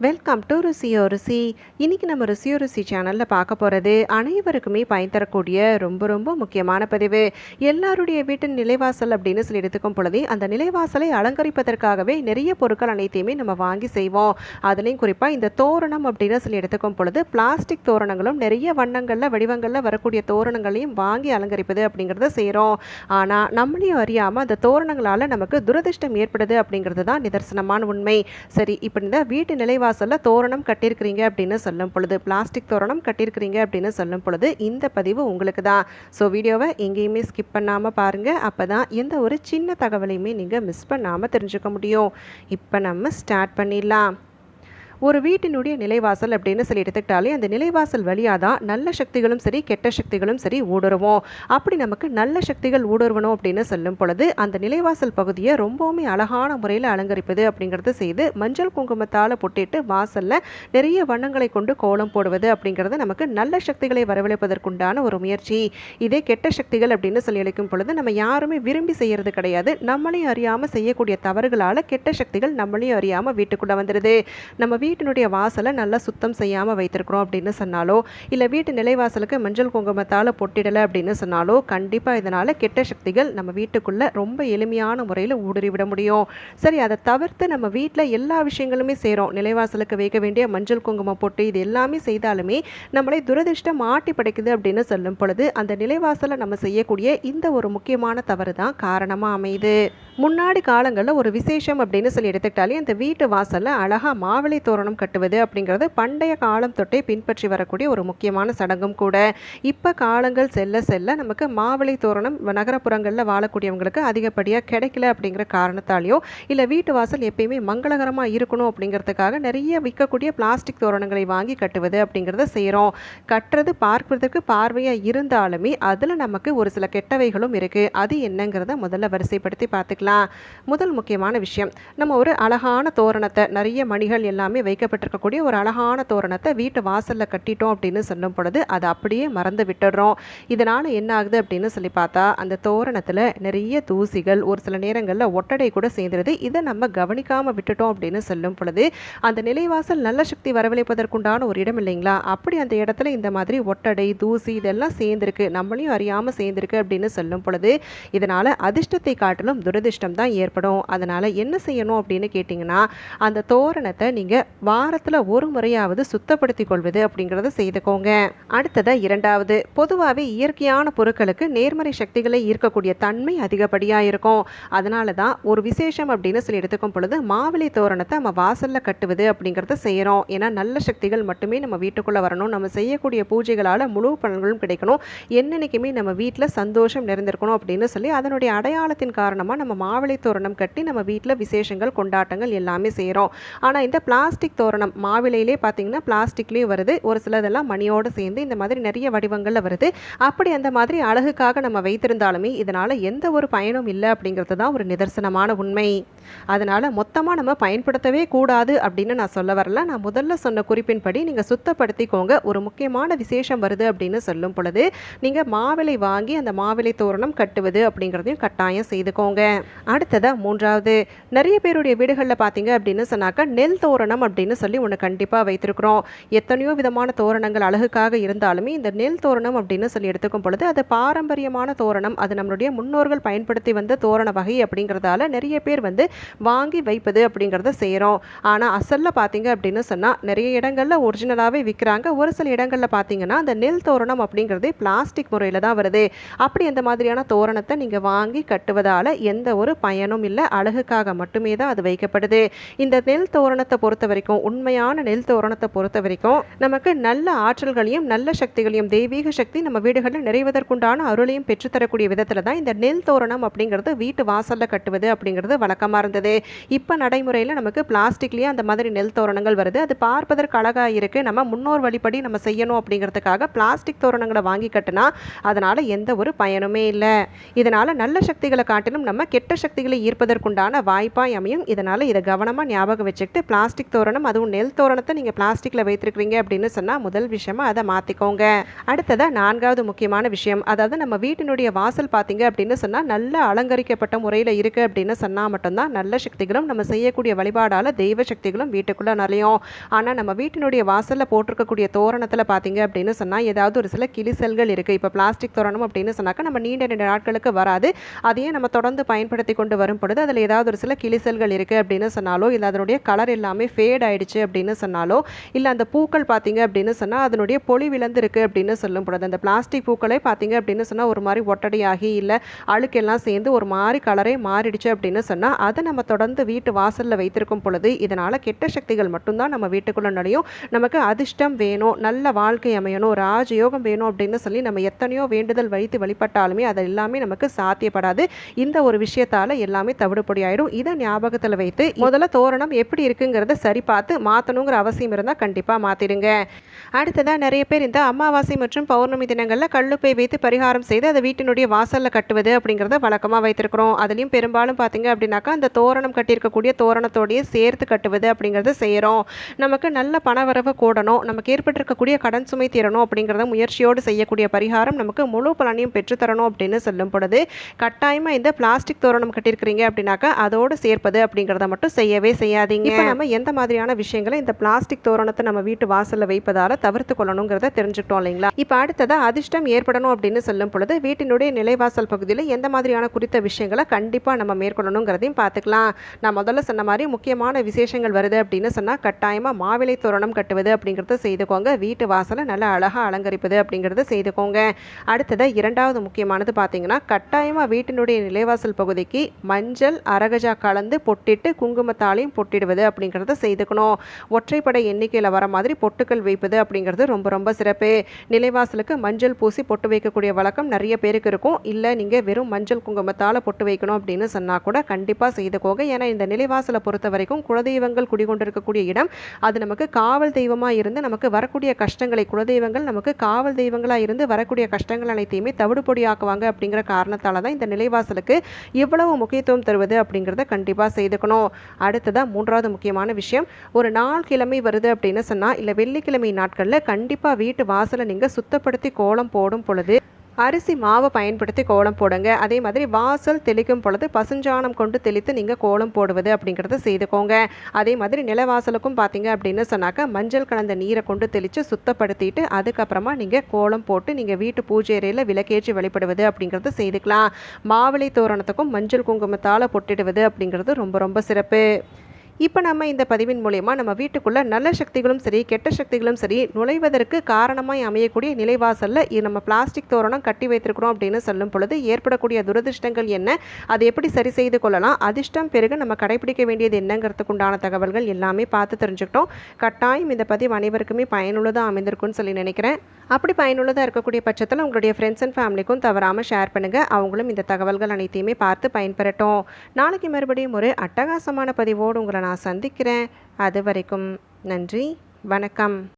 Welcome to ருசியோ ருசி இன்னைக்கு நம்ம ருசியோ ருசி சேனலில் பார்க்க போகிறது அனைவருக்குமே பயன் தரக்கூடிய ரொம்ப ரொம்ப முக்கியமான பதிவு. எல்லாருடைய வீட்டின் நிலைவாசல் அப்படின்னு சொல்லி எடுத்துக்கும் பொழுதே அந்த நிலைவாசலை அலங்கரிப்பதற்காகவே நிறைய பொருட்கள் அனைத்தையுமே நம்ம வாங்கி செய்வோம். அதுலேயும் குறிப்பாக இந்த தோரணம் அப்படின்னு சொல்லி எடுத்துக்கும் பொழுது பிளாஸ்டிக் தோரணங்களும் நிறைய வண்ணங்களில் வடிவங்களில் வரக்கூடிய தோரணங்களையும் வாங்கி அலங்கரிப்பது அப்படிங்கிறத செய்கிறோம் ஆனால் நம்மளையும் அறியாமல் அந்த தோரணங்களால் நமக்கு துரதிர்ஷ்டம் ஏற்படுது அப்படிங்கிறது தான் நிதர்சனமான உண்மை. சரி இப்போ இந்த வீட்டு நிலைவாசலில் தோரணம் கட்டியிருக்கிறீங்க அப்படின்னு சொல்லும் பொழுது பிளாஸ்டிக் தோரணம் கட்டியிருக்கிறீங்க அப்படின்னு சொல்லும் பொழுது இந்த பதிவு உங்களுக்கு தான். ஸோ வீடியோவை எங்கேயுமே ஸ்கிப் பண்ணாமல் பாருங்கள் அப்போ தான் எந்த ஒரு சின்ன தகவலையுமே நீங்கள் மிஸ் பண்ணாமல் தெரிஞ்சுக்க முடியும். இப்போ நம்ம ஸ்டார்ட் பண்ணிடலாம். ஒரு வீட்டினுடைய நிலைவாசல் அப்படின்னு சொல்லி எடுத்துக்கிட்டாலே அந்த நிலைவாசல் வழியாக தான் நல்ல சக்திகளும் சரி கெட்ட சக்திகளும் சரி ஊடுருவோம். அப்படி நமக்கு நல்ல சக்திகள் ஊடுருவணும் அப்படின்னு சொல்லும் பொழுது அந்த நிலைவாசல் பகுதியை ரொம்பவுமே அழகான முறையில் அலங்கரிப்பது அப்படிங்கிறது செய்து மஞ்சள் குங்குமத்தால் பொட்டிட்டு வாசலில் நிறைய வண்ணங்களை கொண்டு கோலம் போடுவது அப்படிங்கிறது நமக்கு நல்ல சக்திகளை வரவழைப்பதற்குண்டான ஒரு முயற்சி. இதே கெட்ட சக்திகள் அப்படின்னு சொல்லி அழைக்கும் பொழுது நம்ம யாருமே விரும்பி செய்யறது கிடையாது. நம்மளையும் அறியாமல் செய்யக்கூடிய தவறுகளால் கெட்ட சக்திகள் நம்மளையும் அறியாமல் வீட்டுக்குள்ளே வந்துடுது நம்ம வீட்டினுடைய வாசலை நல்லா சுத்தம் செய்யாமல் வைத்திருக்கிறோம் அப்படின்னு சொன்னாலோ இல்லை வீட்டு நிலைவாசலுக்கு மஞ்சள் குங்குமத்தால் பொட்டிடலை அப்படின்னு சொன்னாலோ கண்டிப்பாக இதனால் கெட்ட சக்திகள் நம்ம வீட்டுக்குள்ளே ரொம்ப எளிமையான முறையில் ஊடுருவிட முடியும். சரி அதை தவிர்த்து நம்ம வீட்டில் எல்லா விஷயங்களுமே செய்கிறோம் நிலைவாசலுக்கு வைக்க வேண்டிய மஞ்சள் குங்குமம் பொட்டு இது எல்லாமே செய்தாலுமே நம்மளை துரதிர்ஷ்டம் மாட்டி படைக்குது அப்படின்னு சொல்லும் பொழுது அந்த நிலைவாசலை நம்ம செய்யக்கூடிய இந்த ஒரு முக்கியமான தவறு தான் காரணமாக அமையுது. முன்னாடி காலங்களில் ஒரு விசேஷம் அப்படின்னு சொல்லி எடுத்துக்கிட்டாலே அந்த வீட்டு வாசலில் அழகாக மாவிளை தோரணம் கட்டுவது அப்படிங்கிறது பண்டைய காலம் தொட்டே பின்பற்றி வரக்கூடிய ஒரு முக்கியமான சடங்கும் கூட. இப்போ காலங்கள் செல்ல செல்ல நமக்கு மாவிளை தோரணம் நகரப்புறங்களில் வாழக்கூடியவங்களுக்கு அதிகப்படியாக கிடைக்கல அப்படிங்கிற காரணத்தாலேயோ இல்லை வீட்டு வாசல் எப்பயுமே மங்களகரமாக இருக்கணும் அப்படிங்கிறதுக்காக நிறைய விற்கக்கூடிய பிளாஸ்டிக் தோரணங்களை வாங்கி கட்டுவது அப்படிங்கிறத செய்கிறோம் கட்டுறது பார்ப்பதற்கு பார்வையாக இருந்தாலுமே அதில் நமக்கு ஒரு சில கெட்டவைகளும் இருக்குது அது என்னங்கிறத முதல்ல வரிசைப்படுத்தி பார்த்துக்கலாம். முதல் முக்கியமான விஷயம் நம்ம ஒரு அழகான தோரணத்தை நிறைய மணிகள் எல்லாமே வைக்கப்பட்டிருக்கக்கூடிய ஒரு அழகான தோரணத்தை வீட்டு வாசலில் கட்டிட்டோம் அப்படின்னு சொல்லும் பொழுது அதை அப்படியே மறந்து விட்டுடுறோம். இதனால் என்ன ஆகுது அப்படின்னு சொல்லி பார்த்தா அந்த தோரணத்தில் நிறைய தூசிகள் ஒரு சில நேரங்களில் ஒட்டடை கூட சேர்ந்துருது. இதை நம்ம கவனிக்காமல் விட்டுட்டோம் அப்படின்னு சொல்லும் பொழுது அந்த நிலைவாசல் நல்ல சக்தி வரவழைப்பதற்குண்டான ஒரு இடம் இல்லைங்களா? அப்படி அந்த இடத்துல இந்த மாதிரி ஒட்டடை தூசி இதெல்லாம் சேர்ந்துருக்கு. நம்மளையும் அறியாமல் சேர்ந்துருக்கு அப்படின்னு சொல்லும் பொழுது இதனால் அதிர்ஷ்டத்தை காட்டிலும் துரதிர்ஷ்டம் தான் ஏற்படும். அதனால் என்ன செய்யணும் அப்படின்னு கேட்டிங்கன்னா அந்த தோரணத்தை நீங்கள் வாரத்தில் ஒரு முறையாவது சுத்தப்படுத்தி கொள்வது அப்படிங்கிறத செய்துக்கோங்க. அடுத்ததாக இரண்டாவது பொதுவாகவே இயற்கையான பொருட்களுக்கு நேர்மறை சக்திகளை ஈர்க்கக்கூடிய தன்மை அதிகப்படியாக இருக்கும். அதனால தான் ஒரு விசேஷம் அப்படின்னு சொல்லி எடுத்துக்கும் பொழுது மாவிலை தோரணத்தை நம்ம வாசலில் கட்டுவது அப்படிங்கிறத செய்கிறோம் ஏன்னா நல்ல சக்திகள் மட்டுமே நம்ம வீட்டுக்குள்ளே வரணும். நம்ம செய்யக்கூடிய பூஜைகளால் முழு பலன்களும் கிடைக்கணும். என்னென்னைக்குமே நம்ம வீட்டில் சந்தோஷம் நிறைந்திருக்கணும் அப்படின்னு சொல்லி அதனுடைய அடையாளத்தின் காரணமாக நம்ம மாவிலை தோரணம் கட்டி நம்ம வீட்டில் விசேஷங்கள் கொண்டாட்டங்கள் எல்லாமே செய்கிறோம் ஆனால் இந்த பிளாஸ்டிக் தோரணம். மாவிலையிலே பார்த்தீங்கன்னா பிளாஸ்டிக்லேயும் வருது. ஒரு சிலதெல்லாம் மணியோடு சேர்ந்து இந்த மாதிரி நிறைய வடிவங்களில் வருது. அப்படி அந்த மாதிரி அழகுக்காக நம்ம வைத்திருந்தாலுமே இதனால் எந்த ஒரு பயனும் இல்லை அப்படிங்கிறது தான் ஒரு நிதர்சனமான உண்மை. அதனால் மொத்தமாக நம்ம பயன்படுத்தவே கூடாது அப்படின்னு நான் சொல்ல வரல. நான் முதல்ல சொன்ன குறிப்பின்படி நீங்கள் சுத்தப்படுத்திக்கோங்க. ஒரு முக்கியமான விசேஷம் வருது அப்படின்னு சொல்லும் பொழுது நீங்கள் மாவிலை வாங்கி அந்த மாவிலை தோரணம் கட்டுவது அப்படிங்கிறதையும் கட்டாயம் செய்துக்கோங்க. அடுத்ததாக மூன்றாவது நிறைய பேருடைய வீடுகளில் பார்த்தீங்க அப்படின்னு சொன்னாக்கா நெல் தோரணம் அப்படின்னு சொல்லி ஒன்று கண்டிப்பாக வைத்திருக்கிறோம். எத்தனையோ விதமான தோரணங்கள் அழகுக்காக இருந்தாலுமே இந்த நெல் தோரணம் அப்படின்னு சொல்லி எடுத்துக்கும் பொழுது அது பாரம்பரியமான தோரணம். அது நம்மளுடைய முன்னோர்கள் பயன்படுத்தி வந்த தோரண வகை அப்படிங்கிறதால நிறைய பேர் வந்து வாங்கி வைப்பது அப்படிங்கிறத செய்கிறோம் ஆனால் அசலில் பார்த்தீங்க அப்படின்னு சொன்னால் நிறைய இடங்களில் ஒரிஜினலாகவே விற்கிறாங்க ஒரு சில இடங்களில் பார்த்தீங்கன்னா அந்த நெல் தோரணம் அப்படிங்கிறதே பிளாஸ்டிக் முறையில் தான் வருது. அப்படி அந்த மாதிரியான தோரணத்தை நீங்கள் வாங்கி கட்டுவதால் எந்த ஒரு பயனும் இல்லை அழகுக்காக மட்டுமே தான் அது வைக்கப்படுது. இந்த நெல் தோரணத்தை பொறுத்த வரைக்கும் உண்மையான நெல் தோரணத்தை பொறுத்த வரைக்கும் நமக்கு நல்ல ஆற்றல்களையும் நல்ல சக்திகளையும் தெய்வீக சக்தி நம்ம வீடுகளில் நிறைவதற்குண்டான அருளையும் பெற்றுத்தரக்கூடிய விதத்தில் தான் இந்த நெல் தோரணம் அப்படிங்கிறது வீட்டு வாசலில் கட்டுவது அப்படிங்கிறது வழக்கமாக இருந்தது. இப்போ நடைமுறையில் நமக்கு பிளாஸ்டிக்லேயே அந்த மாதிரி நெல் தோரணங்கள் வருது. அது பார்ப்பதற்கு அழகாக இருக்குது நம்ம முன்னோர் வழிப்படி நம்ம செய்யணும் அப்படிங்கிறதுக்காக பிளாஸ்டிக் தோரணங்களை வாங்கி கட்டினா அதனால் எந்த ஒரு பயனுமே இல்லை. இதனால் நல்ல சக்திகளை காட்டிலும் நம்ம கெட்ட சக்திகளை ஈர்ப்பதற்குண்டான வாய்ப்பாய் அமையும். இதனால் இதை கவனமாக ஞாபகம் வச்சுக்கிட்டு பிளாஸ்டிக் தோரணம் தோரணம் அதுவும் நெல் தோரணத்தை நீங்கள் பிளாஸ்டிக்கில் வைத்திருக்கிறீங்க அப்படின்னு சொன்னால் முதல் விஷயமா அதை மாற்றிக்கோங்க அடுத்ததாக நான்காவது முக்கியமான விஷயம் அதாவது நம்ம வீட்டினுடைய வாசல் பார்த்தீங்க அப்படின்னு சொன்னால் நல்ல அலங்கரிக்கப்பட்ட முறையில் இருக்குது அப்படின்னு சொன்னால் மட்டும்தான் நல்ல சக்திகளும் நம்ம செய்யக்கூடிய வழிபாடால் தெய்வ சக்திகளும் வீட்டுக்குள்ளே நுழையும். ஆனால் நம்ம வீட்டினுடைய வாசலில் போட்டிருக்கக்கூடிய தோரணத்தில் பார்த்தீங்க அப்படின்னு சொன்னால் ஏதாவது ஒரு சில கிளிசல்கள் இருக்குது இப்போ பிளாஸ்டிக் தோரணம் அப்படின்னு சொன்னாக்கா நம்ம நீண்ட நீண்ட நாட்களுக்கு வராது. அதையே நம்ம தொடர்ந்து பயன்படுத்தி கொண்டு வரும் பொழுது அதில் ஏதாவது ஒரு சில கிளிசல்கள் இருக்குது அப்படின்னு சொன்னாலோ இல்லை அதனுடைய கலர் எல்லாமே ஃபேட் ஆயிடுச்சு அப்படின்னு சொன்னாலோ இல்லை அந்த பூக்கள் பார்த்தீங்க அப்படின்னு சொன்னால் அதனுடைய பொலி விழுந்திருக்கு அப்படின்னு சொல்லும் பொழுது அந்த பிளாஸ்டிக் பூக்களே பார்த்தீங்க அப்படின்னு சொன்னால் ஒரு மாதிரி ஒட்டடையாகி இல்லை அழுக்கெல்லாம் சேர்ந்து ஒரு மாதிரி கலரே மாறிடுச்சு அப்படின்னு சொன்னால் அதை நம்ம தொடர்ந்து வீட்டு வாசலில் வைத்திருக்கும் பொழுது இதனால் கெட்ட சக்திகள் மட்டும்தான் நம்ம வீட்டுக்குள்ளே நுழையும். நமக்கு அதிர்ஷ்டம் வேணும் நல்ல வாழ்க்கை அமையணும் ராஜயோகம் வேணும் அப்படின்னு சொல்லி நம்ம எத்தனையோ வேண்டுதல் வைத்து வழிபட்டாலுமே அது எல்லாமே நமக்கு சாத்தியப்படாது. இந்த ஒரு விஷயத்தால் எல்லாமே தவிடுபடி ஆயிடும் இதை ஞாபகத்தில் வைத்து முதல்ல தோரணம் எப்படி இருக்குங்கிறத சரி பார்த்து மாற்றணுங்கிற அவசியம் இருந்தால் கண்டிப்பாக மாற்றிடுங்க அடுத்ததாக நிறைய பேர் இந்த அமாவாசை மற்றும் பௌர்ணமி தினங்களில் கல்லுப்பை வைத்து பரிகாரம் செய்து அதை வீட்டினுடைய வாசலில் கட்டுவது அப்படிங்கிறத வழக்கமாக வைத்திருக்கிறோம். அதுலேயும் பெரும்பாலும் பார்த்தீங்க அப்படின்னாக்கா அந்த தோரணம் கட்டியிருக்கக்கூடிய தோரணத்தோடையே சேர்த்து கட்டுவது அப்படிங்கிறத செய்கிறோம் நமக்கு நல்ல பணவரவு கூடணும் நமக்கு ஏற்பட்டிருக்கக்கூடிய கடன் சுமை தீரணும் அப்படிங்கிறத முயற்சியோடு செய்யக்கூடிய பரிகாரம் நமக்கு முழு பலனையும் பெற்றுத்தரணும் அப்படின்னு சொல்லும் பொழுது கட்டாயமாக இந்த பிளாஸ்டிக் தோரணம் கட்டியிருக்கிறீங்க அப்படின்னாக்கா அதோடு சேர்ப்பது அப்படிங்கிறத மட்டும் செய்யவே செய்யாதீங்க. நம்ம எந்த மாதிரியான விஷயங்களை இந்த பிளாஸ்டிக் தோரணத்தை நம்ம வீட்டு வாசலில் வைப்பதால் தவிர்த்து கொள்ளணுங்கிறத தெரிஞ்சுக்கிட்டோம் இல்லைங்களா? இப்போ அடுத்ததாக அதிர்ஷ்டம் ஏற்படணும் அப்படின்னு சொல்லும் பொழுது வீட்டினுடைய நிலைவாசல் பகுதியில் எந்த மாதிரியான குறித்த விஷயங்களை கண்டிப்பாக நம்ம மேற்கொள்ளணுங்கிறதையும் பார்த்துக்கலாம். நான் முதல்ல சொன்ன மாதிரி முக்கியமான விசேஷங்கள் வருது அப்படின்னு சொன்னால் கட்டாயமாக மாவிலை தோரணம் கட்டுவது அப்படிங்கிறத செய்துக்கோங்க. வீட்டு வாசலை நல்லா அழகாக அலங்கரிப்பது அப்படிங்கிறத செய்துக்கோங்க. அடுத்ததாக இரண்டாவது முக்கியமானது பார்த்தீங்கன்னா கட்டாயமாக வீட்டினுடைய நிலைவாசல் பகுதிக்கு மஞ்சள் அரகஜா கலந்து பொட்டிட்டு குங்குமத்தாலையும் பொட்டிடுவது அப்படிங்கிறத செய்துக்கணும். ஒற்றைப்படை எண்ணிக்கையில் வர மாதிரி பொட்டுக்கள் வைப்பது அப்படிங்கிறது ரொம்ப ரொம்ப சிறப்பு. நிலைவாசலுக்கு மஞ்சள் பூசி பொட்டு வைக்கக்கூடிய வழக்கம் நிறைய பேருக்கு இருக்கும். இல்லை நீங்கள் வெறும் மஞ்சள் குங்குமத்தால் பொட்டு வைக்கணும் அப்படின்னு சொன்னால் கூட கண்டிப்பாக செய்துக்கோங்க ஏன்னா இந்த நிலைவாசலை பொறுத்த வரைக்கும் குலதெய்வங்கள் குடிகொண்டிருக்கக்கூடிய இடம். அது நமக்கு காவல் தெய்வமாக இருந்து நமக்கு வரக்கூடிய கஷ்டங்களை குலதெய்வங்கள் நமக்கு காவல் தெய்வங்களாக இருந்து வரக்கூடிய கஷ்டங்கள் அனைத்தையுமே தவிடுபொடியாக்குவாங்க அப்படிங்கிற காரணத்தால் தான் இந்த நிலைவாசலுக்கு இவ்வளவு முக்கியத்துவம் தருவது அப்படிங்கிறத கண்டிப்பாக செய்துக்கணும். அடுத்ததாக மூன்றாவது முக்கியமான விஷயம் ஒரு நாள் கிழமை வருது அப்படின்னு சொன்னால் இல்லை வெள்ளிக்கிழமை நாட்களில் கண்டிப்பாக வீட்டு வாசலை நீங்கள் சுத்தப்படுத்தி கோலம் போடும் பொழுது அரிசி மாவை பயன்படுத்தி கோலம் போடுங்க. அதே மாதிரி வாசல் தெளிக்கும் பொழுது பசுஞ்சாணம் கொண்டு தெளித்து நீங்கள் கோலம் போடுவது அப்படிங்கிறத செய்துக்கோங்க. அதே மாதிரி நிலவாசலுக்கும் பார்த்தீங்க அப்படின்னு சொன்னாக்கா மஞ்சள் கலந்த நீரை கொண்டு தெளித்து சுத்தப்படுத்திட்டு அதுக்கப்புறமா நீங்கள் கோலம் போட்டு நீங்கள் வீட்டு பூஜை அறையில் விளக்கேற்றி வழிபடுவது அப்படிங்கிறத செய்துக்கலாம். மாவிளை தோரணத்துக்கும் மஞ்சள் குங்குமத்தால் பொட்டிடுவது அப்படிங்கிறது ரொம்ப ரொம்ப சிறப்பு. இப்போ நம்ம இந்த பதிவின் மூலயமா நம்ம வீட்டுக்குள்ளே நல்ல சக்திகளும் சரி கெட்ட சக்திகளும் சரி நுழைவதற்கு காரணமாய் அமையக்கூடிய நிலைவாசலில் இது நம்ம பிளாஸ்டிக் தோரணம் கட்டி வைத்திருக்கிறோம் அப்படின்னு சொல்லும் பொழுது ஏற்படக்கூடிய துரதிர்ஷ்டங்கள் என்ன? அதை எப்படி சரி செய்து கொள்ளலாம்? அதிர்ஷ்டம் பிறகு நம்ம கடைபிடிக்க வேண்டியது என்னங்கிறதுக்கு உண்டான தகவல்கள் எல்லாமே பார்த்து தெரிஞ்சுக்கிட்டோம். கட்டாயம் இந்த பதிவு அனைவருக்குமே பயனுள்ளதாக அமைந்திருக்கும்னு சொல்லி நினைக்கிறேன். அப்படி பயனுள்ளதாக இருக்கக்கூடிய பட்சத்தில் உங்களுடைய ஃப்ரெண்ட்ஸ் அண்ட் ஃபேமிலிக்கும் தவறாமல் ஷேர் பண்ணுங்கள் அவங்களும் இந்த தகவல்கள் அனைத்தையுமே பார்த்து பயன்பெறட்டும். நாளைக்கு மறுபடியும் ஒரு அட்டகாசமான பதிவோடு உங்களை நான் சந்திக்கிறேன். அது வரைக்கும் நன்றி. வணக்கம்.